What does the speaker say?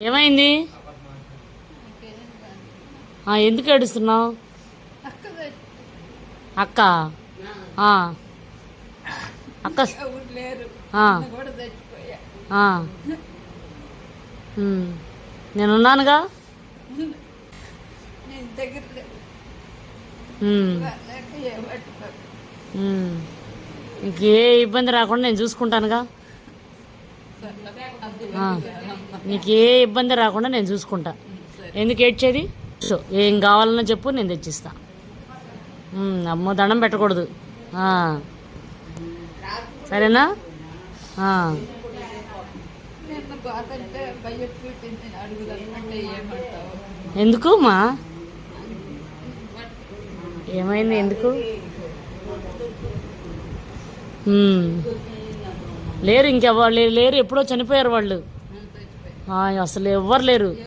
ఏమైంది? ఎందుకు ఏడుస్తున్నావు? అక్క. అక్క. నేనున్నానుగా? నేను ఇంకే ఇబ్బంది రాకుండా నేను చూసుకుంటానుగా? నీకు ఏ ఇబ్బంది రాకుండా నేను చూసుకుంటా. ఎందుకు ఏడ్చేది? సో ఏం కావాలన్నా చెప్పు నేను తెచ్చిస్తా. అమ్మో దండం పెట్టకూడదు. సరేనా? ఎందుకు మా? ఏమైంది ఎందుకు? లేరు ఇంకెవ్వరు లేరు ఎప్పుడో చనిపోయారు వాళ్ళు. అసలు ఎవ్వరు లేరు.